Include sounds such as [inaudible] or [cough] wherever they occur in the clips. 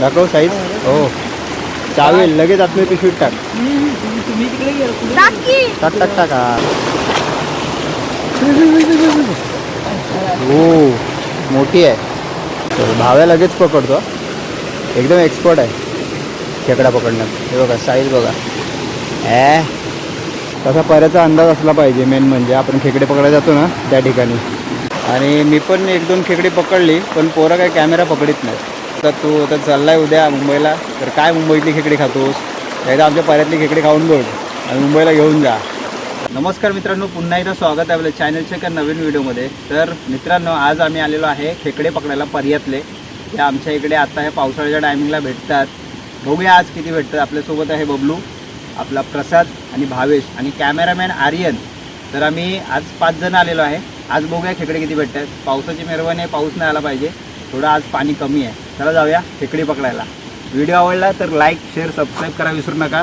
दाखव साईज. हो. चावेल लगेच आतमध्ये पिशवीत टाक. टाकी. टाक टाक टाक. हा. मोठी आहे. तर भाव्या लगेच पकडतो. एकदम एक्सपर्ट आहे. खेकडा पकडण्यात हे बघा साईज बघा. ॲ तसा पर्याचा अंदाज असला पाहिजे मेन म्हणजे. आपण खेकडे पकडायला जातो ना त्या ठिकाणी. आणि मी पण एक दोन खेकडी पकडली पण पोरं काय कॅमेरा पकडीत नाही तर तू आता चाललाय उद्या मुंबईला तर काय मुंबईतली खेकडी खातोस? एकदा आमच्या पर्यातली खेकडी खाऊन बघ आणि मुंबईला घेऊन जा. नमस्कार मित्रांनो पुन्हा एकदा स्वागत आहे आपल्या चॅनलच्या एका नवीन व्हिडिओमध्ये तर मित्रांनो आज आम्ही आलेलो आहे खेकडे पकडायला पर्यातले. ते आमच्या इकडे आता ह्या पावसाळ्याच्या टायमिंगला भेटतात. बघूया आज किती भेटतात. आपल्यासोबत आहे बबलू आपला प्रसाद आणि भावेश आणि कॅमेरामॅन आर्यन. तर आम्ही आज पाच जण आलेलो आहे. आज बघूया खेकडे किती भेटतात. पावसाची मेहरबानी आहे पाऊस नाही आला पाहिजे. थोडं आज पाणी कमी आहे. चला जाऊया खेकडी पकडायला. व्हिडिओ आवडला तर लाईक शेअर सबस्क्राईब करा विसरू नका.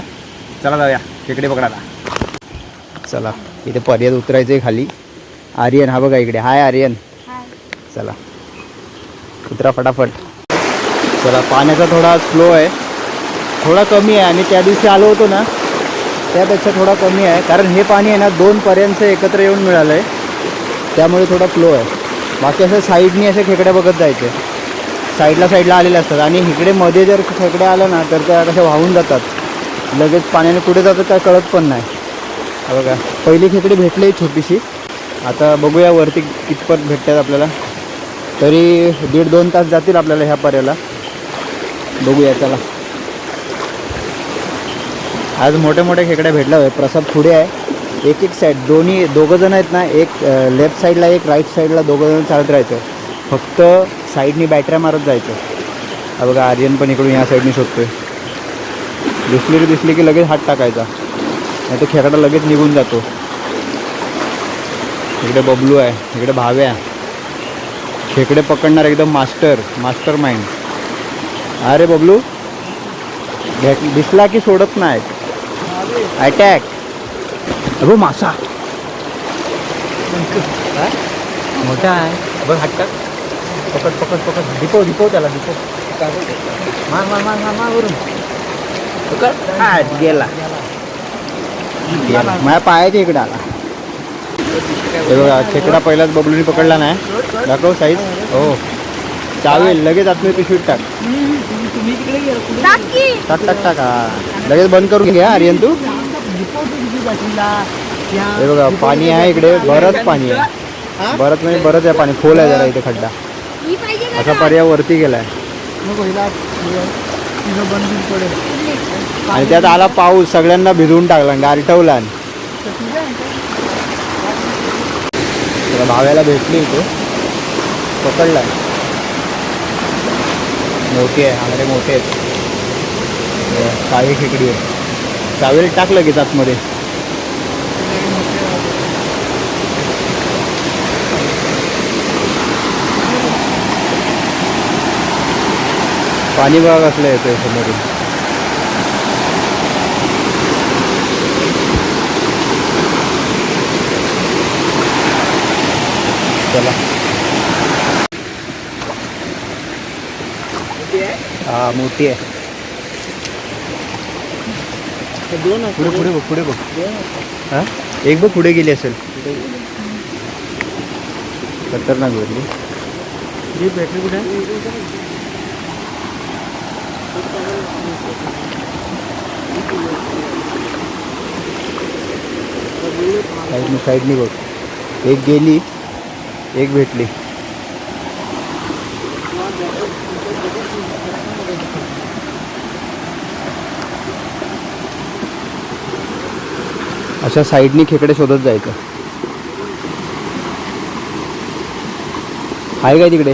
चला जाऊया खेकडे पकडायला. चला इथे पर्याय उतरायचं आहे खाली. आर्यन हा बघा इकडे. हाय आर्यन. चला. उतरा फटाफट. चला पाण्याचा थोडा स्लो आहे. थोडा कमी आहे आणि त्या दिवशी आलो होतो ना त्यापेक्षा थोडा कमी आहे. कारण हे पाणी आहे ना दोन पर्यंत एकत्र येऊन मिळालं आहे त्यामुळे थोडा फ्लो आहे. बाकी असं साईडनी असे खेकड्या बघत जायचे साईडला साईडला आलेले असतात. आणि इकडे मध्ये जर खेकडे आलं ना तर त्या कशा वाहून जातात. लगेच पाण्याने कुठे जातात काय कळत पण नाही. बघा पहिली खेकडी भेटली छोटीशी. आता बघूया वरती कितपत भेटतात आपल्याला. तरी दीड दोन तास जातील आपल्याला ह्या पर्याला. बघूया त्याला आज मोठे मोठे खेकड्या भेटल्या होत्या प्रसाद पुढे आहे. एक एक साईड दोन्ही दोघंजण आहेत ना एक लेफ्ट साईडला एक राईट साईडला दोघंजण चालत राहायचं. फक्त साईडनी बॅटऱ्या मारत जायचं. हा बघा आर्यन पण इकडून या साईडनी शोधतोय. दिसली की दिसली की लगेच हात टाकायचा. नाही तर खेकडा लगेच निघून जातो. इकडे बबलू आहे इकडे भाव्या खेकडे पकडणार एकदम मास्टर मास्टर माइंड अरे बबलू भेट दिसला की सोडत नाही. अटॅक अगो मासा. मोठा आहे. बघ हात टाक. पकड पकड पकड. दिपव दिपव त्याला दिपव मार मार मार मार मार वरून. पकड. हा, गेला. माझ्या पायाच्या इकडे आला. हे बघा खेकडा पहिलाच बबलूनी पकडला नाही. दाखव साईज हो. चावेल लगेच आतमध्ये पिशवीत टाक. टाकी. टाक टाक टाक. हा. लगेच बंद करून घ्या आर्यन तू. हे बघा पाणी आहे इकडे. बरंच पाणी आहे. बरंच म्हणजे बरंच आहे पाणी. खोल आहे जरा इथे खड्डा. ही असा पर्याय वरती गेलाय. आणि त्यात आला पाऊस सगळ्यांना भिजवून टाकला गारठवला त्याला भाव्याला भेटली इथे पकडलाय मोठी आहे आंगडे मोठे आहेत. हे काळी खेकडी आहे. चावेल टाक लगेच आतमध्ये पाणी बघा कसलं येतोय समोरून. चला. हा मोठी आहे. पुढे पुढे बघ पुढे बघ. हा? एक बघ पुढे गेली असेल. खतरनाक भेटली बॅटरी कुठे साईडनी साईडनी बघ. एक गेली एक भेटली. अशा साईडनी खेकडे शोधत जायचं. आहे काय तिकडे?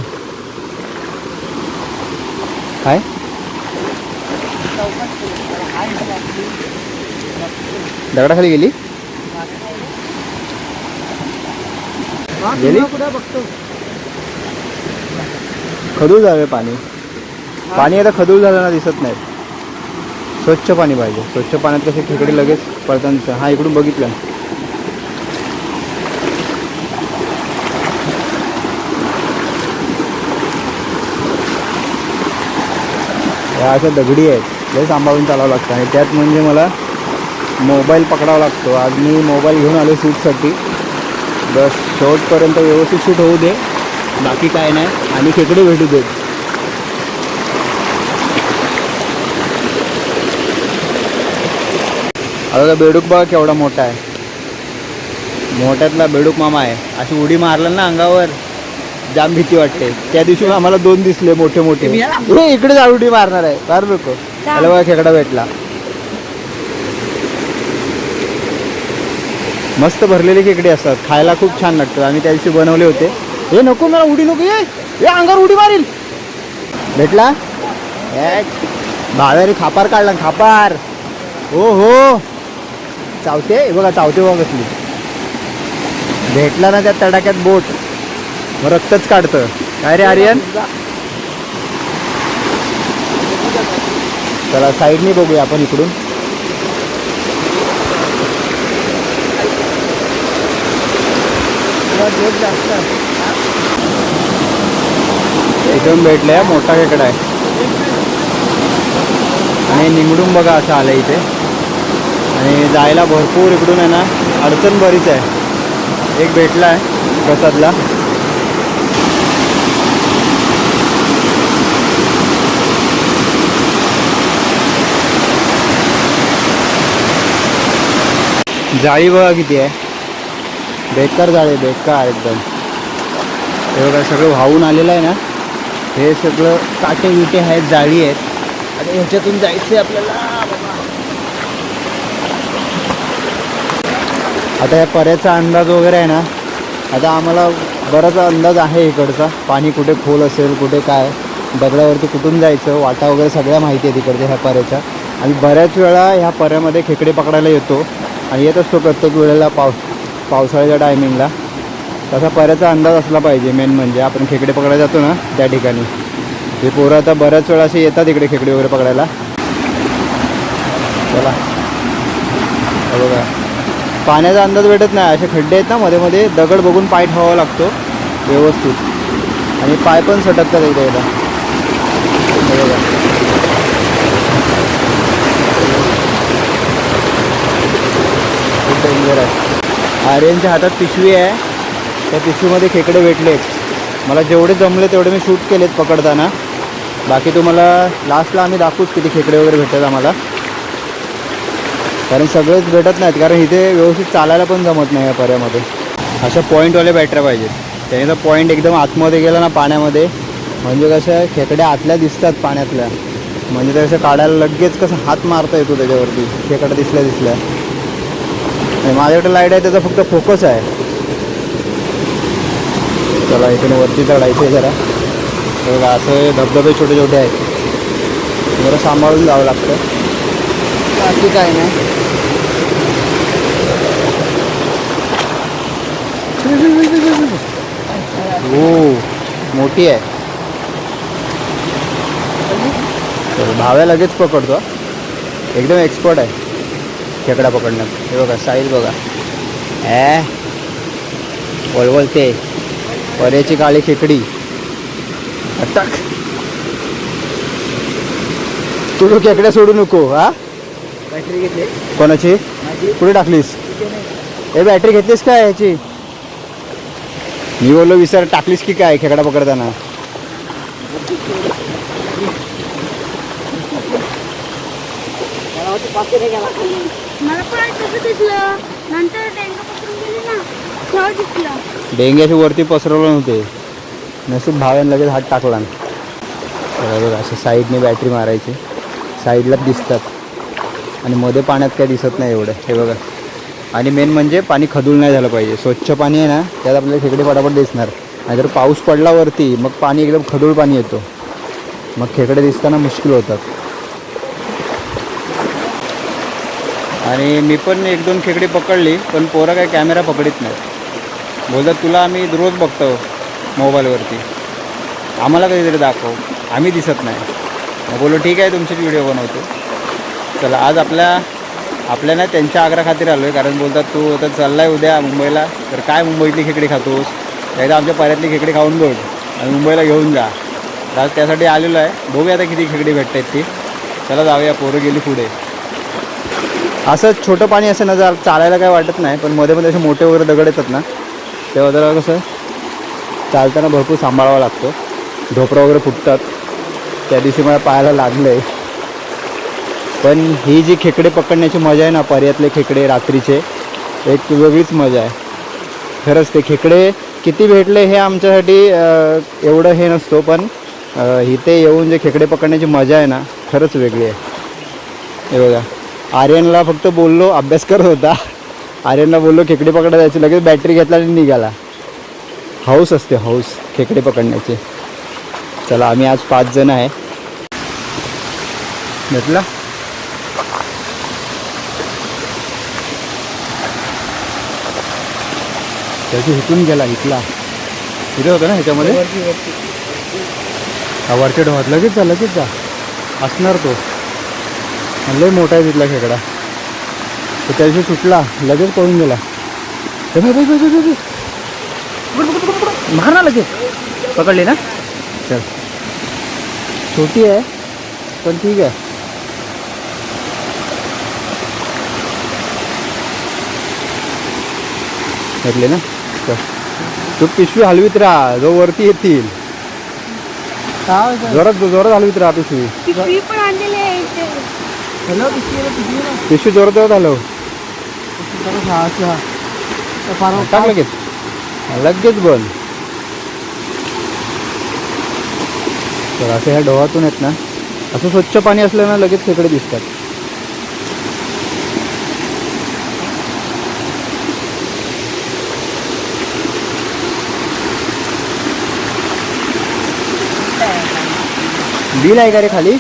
काय? दगडाखाली गेली? गेली? खदूळ झालं पाणी. पाणी आता खदूळ झालं ना दिसत नाही. स्वच्छ पाणी पाहिजे. स्वच्छ पाण्यात कसे खेकडे लगेच पडतांचं हा इकडून बघितलं. या अशा दगडी आहेत. लय सांभाळून चालावं लागतं. आणि त्यात म्हणजे मला मोबाईल पकडावा लागतो. आज मी मोबाईल घेऊन आलो शूटसाठी. बस शेवटपर्यंत व्यवस्थित शूट होऊ दे. बाकी काय नाही. आणि खेकडे भेटू देत आता बेडूक बघा केवढा मोठा आहे. मोठ्यातला बेडूक मामा आहे. अशी उडी मारला ना अंगावर जाम भीती वाटते. त्या दिवशी आम्हाला दोन दिसले मोठे मोठे इकडे उडी मारणार आहे. फार नको. त्याला बघा खेकडा भेटला. मस्त भरलेले खेकडे असतात. खायला खूप छान लागतात. आम्ही त्या दिवशी बनवले होते. हे नको मला उडी नको. ये हे अंगावर उडी मारील. भेटला? ए, भाव्याने खापार काढला खापार. हो हो. चावते? बघा चावते बघा कसली. भेटला ना त्या तडाक्यात बोट. मग रक्तच काढतं. काय रे आर्यन? चला साईडनी बघूया आपण इकडून. एकदम भेटले मोठा खेकडा आहे. आणि निमडून बघा असं आलं इथे. आणि जायला भरपूर इकडून आहे ना अडचण बरीच आहे. एक भेटला आहे प्रसादला. जाळी बघा किती आहे. बेकार झाले बेकार एकदम. हे बघा सगळं वाहून आलेलं आहे ना? हे सगळं काटे विटे आहेत जाळी आहेत. आणि ह्याच्यातून जायचं आपल्याला आता या पर्याचा अंदाज वगैरे आहे ना? आता आम्हाला बराच अंदाज आहे इकडचा. पाणी कुठे खोल असेल कुठे काय? दगडावरती कुठून जायचं? वाटा वगैरे सगळ्या माहिती आहे तिकडच्या ह्या पर्याच्या. आणि बऱ्याच वेळा ह्या पऱ्यामध्ये खेकडे पकडायला येतो. आणि येत असतो प्रत्येक वेळेला पाऊस. पावसाळ्याच्या टायमिंगला तसा पऱ्याचा अंदाज असला पाहिजे मेन म्हणजे. आपण खेकडे पकडायला जातो ना त्या ठिकाणी. हे पोरं आता बऱ्याच वेळा असे येतात इकडे खेकडे वगैरे पकडायला. चला. बघा. पाण्याचा अंदाज भेटत नाही. असे खड्डे आहेत ना मध्ये मध्ये दगड बघून पाय ठेवावा लागतो व्यवस्थित. आणि पाय पण सटकतात एकदा एकदा. बघा. खूप डेंजर आहे. आर्यनच्या हातात पिशवी आहे. त्या पिशवीमध्ये खेकडे भेटलेत. मला जेवढे जमले तेवढे मी शूट केलेत पकडताना. बाकी तुम्हाला लास्टला आम्ही दाखवूच किती खेकडे वगैरे भेटतात आम्हाला. कारण सगळेच भेटत नाहीत कारण इथे व्यवस्थित चालायला पण जमत नाही या पर्यामध्ये. अशा पॉईंटवाल्या बॅटऱ्या पाहिजेत. त्याने तर पॉईंट एकदम आतमध्ये गेला ना पाण्यामध्ये. म्हणजे कसं खेकड्या आतल्या दिसतात पाण्यातल्या. म्हणजे ते काढायला लगेच कसं हात मारता येतो त्याच्यावरती. खेकडा दिसल्या दिसल्या. माझ्याकडे लाइट आहे त्याचा फक्त फोकस आहे. चला इथून वरती चढायचं आहे जरा बघा असं धबधबे छोटे छोटे आहेत. जरा सांभाळून जावं लागतं. बाकी काय नाही. हो मोठी आहे. चल, भाव्या लगेच पकडतो एकदम एक्सपर्ट आहे. खेकडा पकडण्यात हे बघा साईज बघा. ॲ वळवळते. पर्याची काळी खेकडी. अटक. तू तो खेकड्या सोडू नको हा? बॅटरी घेतली. कोणाची? कुठे टाकलीस? हे बॅटरी घेतलीस काय ह्याची मी बोललो विसर टाकलीस की काय खेकडा पकडताना? पाचशे मला पण तसं दिसलं नंतर डेंगू गेली ना तेव्हा दिसलं डेंग्याच्या वरती पसरवलं नव्हते. नशीब भाव्यानं लगेच हात टाकला. बरोबर अशा असं साईडने बॅटरी मारायची. साईडलाच दिसतात. आणि मध्ये पाण्यात काय दिसत नाही एवढं. हे बघा. आणि मेन म्हणजे पाणी खदूळ नाही झालं पाहिजे. स्वच्छ पाणी आहे ना त्यात आपल्याला खेकडे पटापट दिसणार. नाहीतर पाऊस पडला वरती मग पाणी एकदम खदूळ पाणी येतो. मग खेकडे दिसताना मुश्किल होतात. आणि मी पण एक दोन खेकडी पकडली पण पोरं काय कॅमेरा पकडीत नाही बोलतात तुला आम्ही रोज बघतो मोबाईलवरती. आम्हाला कधीतरी दाखव. आम्ही दिसत नाही. मग बोलो ठीक आहे तुमचेच व्हिडिओ बनवतो. चला आज आपल्या आपल्या ना त्यांच्या आग्रा खातीर आलो आहे कारण बोलतात तू आता चाललाय उद्या मुंबईला तर काय मुंबईतली खेकडी खातोस? एकदा आमच्या पर्यातली खेकडी खाऊन बघ आणि मुंबईला घेऊन जा. तर आज त्यासाठी आलेलो आहे. बघूया आता किती खेकडी भेटत आहेत ती. चला जाऊया पोरं गेली पुढे. असं छोटं पाणी असं ना जर चालायला काय वाटत नाही पण मध्ये मध्ये असे मोठे वगैरे दगड येतात ना तेव्हा जरा कसं चालताना भरपूर सांभाळावा लागतो. ढोपरा वगैरे फुटतात. त्या दिवशी मला पाहायला लागलं आहे पण ही जी खेकडे पकडण्याची मजा आहे ना पर्यातले खेकडे रात्रीचे एक वेगळीच मजा आहे. खरंच ते खेकडे किती भेटले हे आमच्यासाठी एवढं हे नसतो पण इथे येऊन जे खेकडे पकडण्याची मजा आहे ना खरंच वेगळी आहे. हे बघा. आर्यनला फक्त बोललो अभ्यास करत होता. आर्यनला बोललो खेकडे पकडायला जायची लगेच बॅटरी घेतला आणि निघाला. हाऊस असते हाऊस खेकडे पकडण्याची. चला आम्ही आज पाच जण आहे. भेटला? त्याची हिथून गेला इथला. इथे होता ना ह्याच्यामध्ये? वरच्या डोहात लगेच जा लगेच जा. असणार तो. लय मोठा आहे तिथला खेकडा. तो त्या दिवशी सुटला लगेच पळून गेला. ए बाय, बाय, बाय, बाय, बाय, बाय. पकड, पकड, पकड, पकड. मार ना लगेच. पकडली ना? चल. छोटी आहे पण ठीक आहे. घेतले ना? चल. तू पिशवी हलवीत राहा जो वरती येतील. जोरात जोरात हलवीत राहा पिशवी. पिशवी हॅलो जोरात जोरात हलव जरा तर फार टाक लगेच. लगेच बंद तर असं ह्या डोहातून आहेत ना असं स्वच्छ पाणी असलं ना लगेच खेकडे दिसतात. बिल आहे का रे खाली?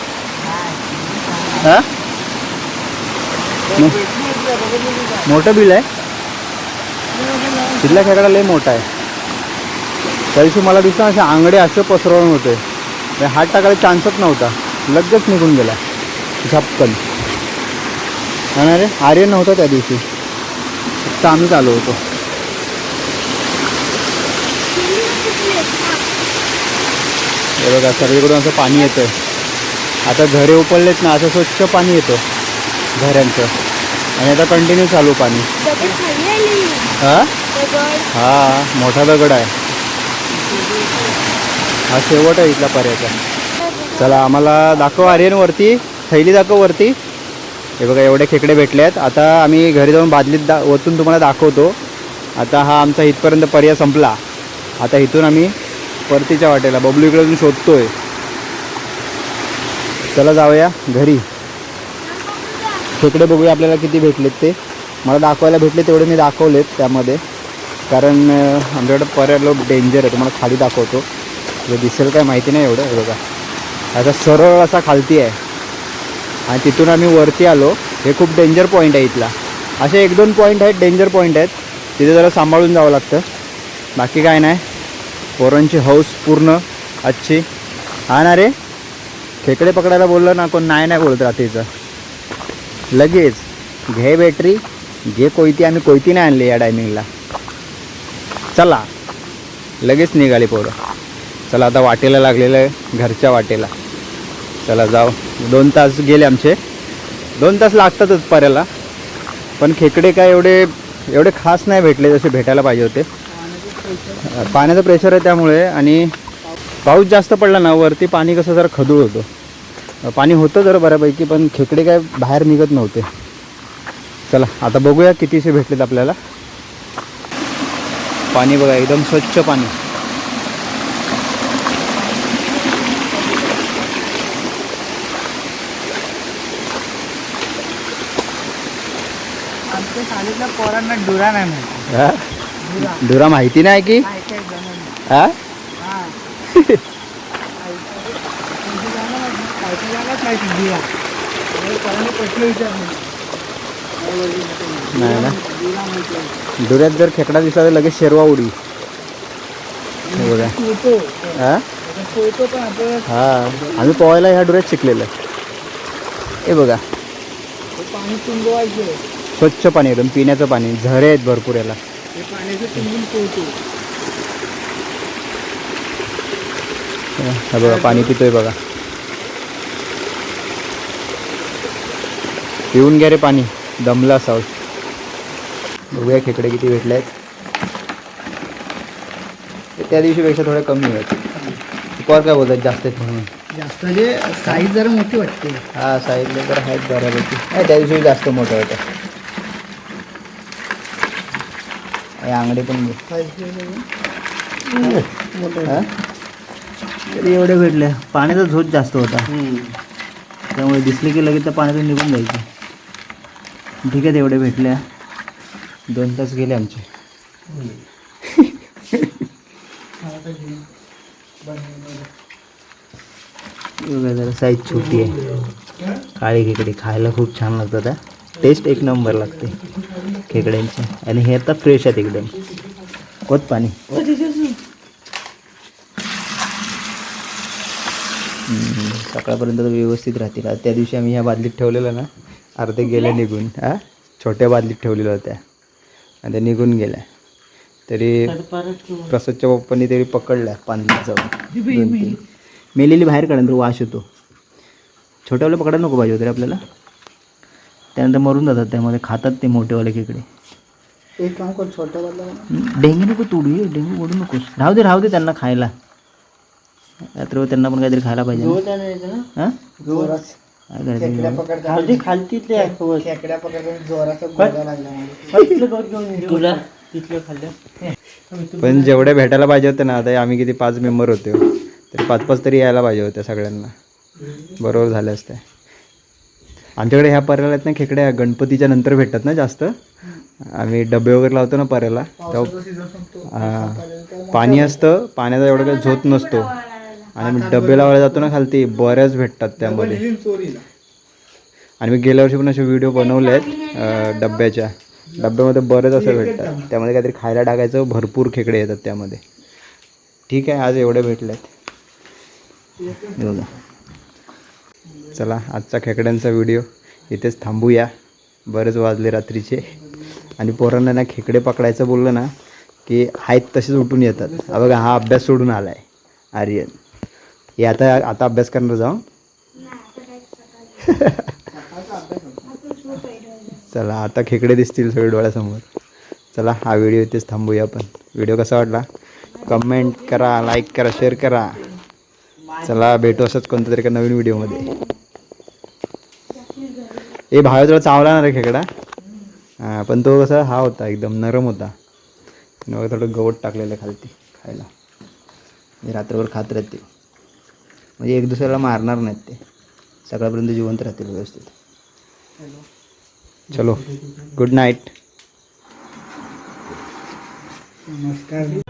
हा? मोठं बिल आहे? तिथल्या खेकडा लय मोठा आहे. त्या दिवशी मला दिसतं असे आंगडे असे पसरवून होते. हात टाकायला चान्सच नव्हता. लगेच निघून गेला. झपकन. आणि अरे आर्य नव्हता त्या दिवशी. फक्त आम्हीच आलो होतो. हे बघा सर्वीकडून असं पाणी येतं आता घरे उपडलेत ना असं स्वच्छ पाणी येतं. घऱ्यांचं आणि आता कंटिन्यू चालू पाणी. हा? हा मोठा दगड आहे. हा शेवट आहे इथला पर्याचा चला आम्हाला दाखव आर्यन वरती थैली दाखव वरती. हे बघा एवढे खेकडे भेटले आहेत आता आम्ही घरी जाऊन बादलीत दा ओतून तुम्हाला दाखवतो. आता हा आमचा इथपर्यंत पर्याय संपला. आता इथून आम्ही परतीच्या वाटेला बबलू इकडे शोधतोय. चला जाऊया घरी. खेकडे बघूया आपल्याला किती भेटलेत ते. मला दाखवायला भेटले तेवढे मी दाखवलेत त्यामध्ये. कारण आमच्याकडं पर्याय लोक डेंजर आहे तुम्हाला खाली दाखवतो. जे दिसेल काय माहिती नाही एवढं हे बघा. असा सरळ असा खालती आहे. आणि तिथून आम्ही वरती आलो. हे खूप डेंजर पॉईंट आहे इथला. असे एक दोन पॉईंट आहेत डेंजर पॉईंट आहेत. तिथे जरा सांभाळून जावं लागतं. बाकी काय नाही. पोरांची हौस पूर्ण आजची हा ना रे? खेकडे पकडायला बोललं ना कोण नाही नाही बोलत रात्रीचं. लगेच घे बॅटरी घे कोयती आम्ही कोयती नाही आणली या टायमिंगला चला. लगेच निघाली पोरं. चला आता वाटेला लागलेलं आहे घरच्या वाटेला. चला जाऊ. दोन तास गेले आमचे. दोन तास लागतातच पर्याला. पण खेकडे काय एवढे एवढे खास नाही भेटले जसे भेटायला पाहिजे होते. पाण्याचं प्रेशर आहे त्यामुळे आणि पाऊस जास्त पडला ना वरती पाणी कसं जरा खदूळ होतं. पाणी होतं जरा बऱ्यापैकी पण खेकडे काय बाहेर निघत नव्हते. चला आता बघूया कितीशे भेटलेत आपल्याला. पाणी बघा एकदम स्वच्छ पाणी. आमच्या पोरांना डुरा नाही माहिती? डुरा माहिती नाही की? हा. [laughs] माहिती प्रश्न विचारले. नाही ना. धुऱ्यात जर खेकडा दिसला तर लगेच शेरवा उडी. हे बघा. हा? हा. आम्ही पोहायला ह्या डुऱ्यात शिकलेलं. आहे हे बघा स्वच्छ पाणी एकदम पिण्याचं पाणी. झरे आहेत भरपूर याला. हा बघा पाणी पितोय बघा. पिऊन घ्या रे पाणी. दमला असावं बघूया खेकडे किती भेटले आहेत. त्या दिवशीपेक्षा थोडे कमी आहेत. पर काय बोलतात जास्त आहेत म्हणून? जास्त म्हणजे साईज जरा मोठी वाटते. हा साईडला तर आहेत बऱ्यापैकी. नाही त्या दिवशी जास्त मोठं होतं. आंगडे पण हा? तरी एवढे भेटले. पाण्याचा झोत जास्त होता. त्यामुळे दिसले की लगेच त्या पाण्यातून निघून जायचे. ठीक आहे तेवढे भेटल्या. दोन तास गेले आमचे. जरा साईज छोटी आहे. काळी खेकडी खायला खूप छान लागतात टेस्ट एक नंबर लागते खेकड्यांची. आणि हे आता फ्रेश आहेत एकदम. कोत पाणी. सकाळपर्यंत तर व्यवस्थित राहतील. त्या दिवशी आम्ही ह्या बादलीत ठेवलेलं ना अर्धे गेले निघून हा? छोट्या बादलीत ठेवलेल्या होत्या. आणि त्या निघून गेल्या. तरी प्रसादच्या पप्पांनी तरी पकडल्या पाण्यात जाऊन. मेलेली बाहेर काढा तर वास येतो. छोट्यावाले पकडायला नको पाहिजे होते आपल्याला. त्यानंतर मरून जातात त्यामध्ये खातात ते मोठेवाले खेकडे. एक काम कर छोट्या डेंगी नको तोडू डेंगी ओढू नकोस. राहू दे राहू दे त्यांना खायला. रात्र त्यांना पण काहीतरी खायला पाहिजे. हा? खालती खालती ते खेकड्या पकडून जोराचा गोळा लागला मला. तुला? तिथलं खाल्लं. पण जेवढे भेटायला पाहिजे होते ना आता आम्ही किती पाच मेंबर होते. तरी पाच पाच तरी यायला पाहिजे होत्या सगळ्यांना. बरोबर झाले असते. आमच्याकडे ह्या पर्याला आहेत ना खेकड्या गणपतीच्या नंतर भेटतात ना जास्त. आम्ही डबे वगैरे लावतो ना पर्याला तेव्हा हा. पाणी असतं पाण्याचा एवढं काही झोत नसतो. आणि मग डबे लावायला जातो ना खालती बऱ्याच भेटतात त्यामध्ये. आणि मी गेल्या वर्षी पण असे व्हिडिओ बनवले आहेत डब्याच्या. डब्यामध्ये बरेच असे भेटतात. त्यामध्ये काहीतरी खायला टाकायचं भरपूर खेकडे येतात त्यामध्ये. ठीक आहे आज एवढे भेटले आहेत बघा चला आजचा खेकड्यांचा व्हिडिओ. इथेच थांबूया. बरेच वाजले रात्रीचे. आणि पोरांना ना खेकडे पकडायचं बोललं ना की आहेत तसेच उठून येतात. बघा हा अभ्यास सोडून आला आहे आर्यन. हे आता आता अभ्यास करणार जाऊ? चला आता खेकडे दिसतील सगळे डोळ्यासमोर. चला हा व्हिडिओ इथेच थांबूया आपण. व्हिडिओ कसा वाटला? कमेंट करा लाईक करा शेअर करा. चला भेटू असंच कोणत्या तरी एका नवीन व्हिडिओमध्ये. ए भाव थोडा चावला ना रे खेकडा. हां पण तो कसा हा होता एकदम नरम होता. थोडं गवत टाकलेलं खालती खायला. मी रात्रभर खात राहते. म्हणजे एक दुसऱ्याला मारणार नाहीत ते. सकाळपर्यंत जिवंत राहतील व्यवस्थित. चलो. गुड नाईट नमस्कार.